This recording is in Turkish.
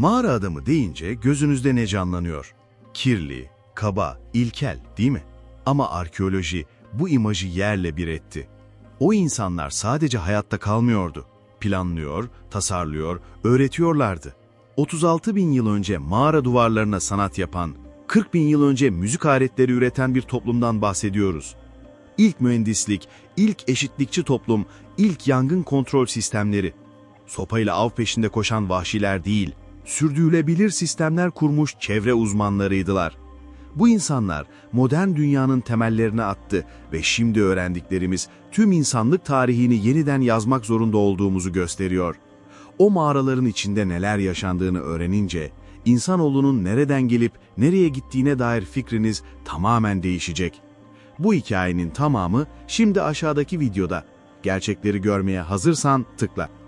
Mağara adamı deyince gözünüzde ne canlanıyor? Kirli, kaba, ilkel değil mi? Ama arkeoloji bu imajı yerle bir etti. O insanlar sadece hayatta kalmıyordu. Planlıyor, tasarlıyor, öğretiyorlardı. 36 bin yıl önce mağara duvarlarına sanat yapan, 40 bin yıl önce müzik aletleri üreten bir toplumdan bahsediyoruz. İlk mühendislik, ilk eşitlikçi toplum, ilk yangın kontrol sistemleri. Sopayla av peşinde koşan vahşiler değil, sürdürülebilir sistemler kurmuş çevre uzmanlarıydılar. Bu insanlar modern dünyanın temellerini attı ve şimdi öğrendiklerimiz tüm insanlık tarihini yeniden yazmak zorunda olduğumuzu gösteriyor. O mağaraların içinde neler yaşandığını öğrenince, insanoğlunun nereden gelip nereye gittiğine dair fikriniz tamamen değişecek. Bu hikayenin tamamı şimdi aşağıdaki videoda. Gerçekleri görmeye hazırsan tıkla.